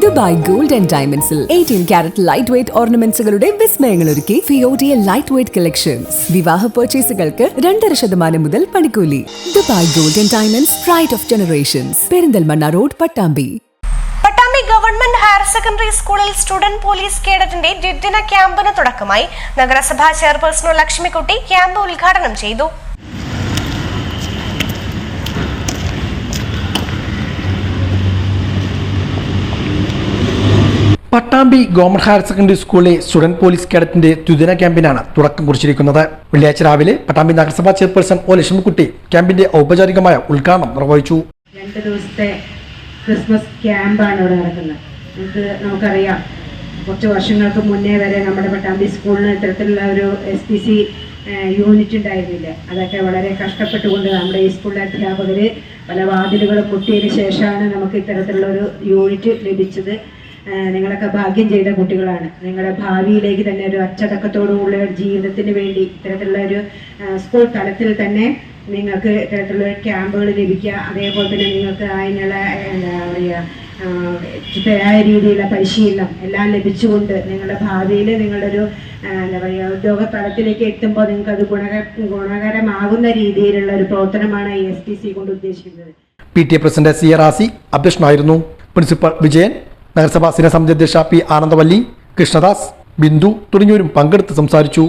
Dubai gold and ഡയമണ്ട്സിൽ eighteen carat light weight ഓർണമെന്റ്സുകളുടെ വിസ്മയങ്ങൾ ഒരുക്കി ഫിയോഡിയ ലൈറ്റ് വെയ്റ്റ് കളക്ഷൻസ് വിവാഹ പർച്ചേസുകൾക്ക് രണ്ടര ശതമാനം മുതൽ പണിക്കൂലി. Dubai gold and diamonds pride of generations Perinthalmanna road Pattambi. Pattambi government higher secondary സ്കൂളിൽ സ്റ്റുഡന്റ് പോലീസ് കേഡറ്റിന്റെ ദ്വിദിന ക്യാമ്പിന് തുടക്കമായി. നഗരസഭാ ചെയർപേഴ്സൺ ലക്ഷ്മിക്കുട്ടി ക്യാമ്പ് ഉദ്ഘാടനം ചെയ്തു. പട്ടാമ്പി ഗവൺമെന്റ് ഹയർ സെക്കൻഡറി സ്കൂളിലെ സ്റ്റുഡന്റ് പോലീസ് കേഡറ്റിന്റെ ദ്വിദിന ക്യാമ്പിനാണ് തുടക്കം കുറിച്ചിരിക്കുന്നത്. വെള്ളിയാഴ്ച രാവിലെ പട്ടാമ്പി നഗരസഭാ ചെയർപേഴ്സൺ ഒ ലക്ഷ്മിക്കുട്ടി ക്യാമ്പിന്റെ ഔപചാരികമായ ഉദ്ഘാടനം നിർവഹിച്ചു. രണ്ട് ദിവസത്തെ ക്രിസ്മസ് ക്യാമ്പാണ് ഇവിടെ നടക്കുന്നത്. നമുക്ക് നമുക്കറിയാം. കുറച്ച് വർഷങ്ങൾക്ക് മുന്നേ വരെ നമ്മുടെ പട്ടാമ്പി സ്കൂളിന് ഇത്തരത്തിലുള്ള ഒരു എസ് പി സി യൂണിറ്റ് ഉണ്ടായിരുന്നില്ല. അതൊക്കെ വളരെ കഷ്ടപ്പെട്ടുകൊണ്ട് നമ്മുടെ ഈ സ്കൂളിലെ അധ്യാപകർ പല വാതിലുകൾ പൊട്ടിയതിന് ശേഷമാണ് നമുക്ക് ഇത്തരത്തിലുള്ള ഒരു യൂണിറ്റ് ലഭിച്ചത്. നിങ്ങളൊക്കെ ഭാഗ്യം ചെയ്ത കുട്ടികളാണ്. നിങ്ങളുടെ ഭാവിയിലേക്ക് തന്നെ ഒരു അച്ചടക്കത്തോടുകൂടിയ ജീവിതത്തിന് വേണ്ടി ഇത്തരത്തിലുള്ള ഒരു സ്കൂൾ തലത്തിൽ തന്നെ നിങ്ങൾക്ക് ഇത്തരത്തിലുള്ള ക്യാമ്പുകൾ ലഭിക്കുക. അതേപോലെ തന്നെ നിങ്ങൾക്ക് അതിനുള്ള എന്താ പറയുക ചിട്ടയായ രീതിയിലുള്ള പരിശീലനം എല്ലാം ലഭിച്ചുകൊണ്ട് നിങ്ങളുടെ ഭാവിയിൽ നിങ്ങളൊരു എന്താ പറയുക ഉദ്യോഗ തലത്തിലേക്ക് എത്തുമ്പോൾ നിങ്ങൾക്ക് അത് ഗുണക ഗുണകരമാകുന്ന രീതിയിലുള്ള ഒരു പ്രവർത്തനമാണ് എസ് ടി സി കൊണ്ട് ഉദ്ദേശിക്കുന്നത്. P T A president C R ആസി അധ്യക്ഷനായിരുന്നു. പ്രിൻസിപ്പൽ വിജയൻ നഗരസഭാ സ്ഥിരസമിതി അധ്യക്ഷ പി ആനന്ദവല്ലി കൃഷ്ണദാസ് ബിന്ദു തുടങ്ങിയവരും പങ്കെടുത്ത് സംസാരിച്ചു.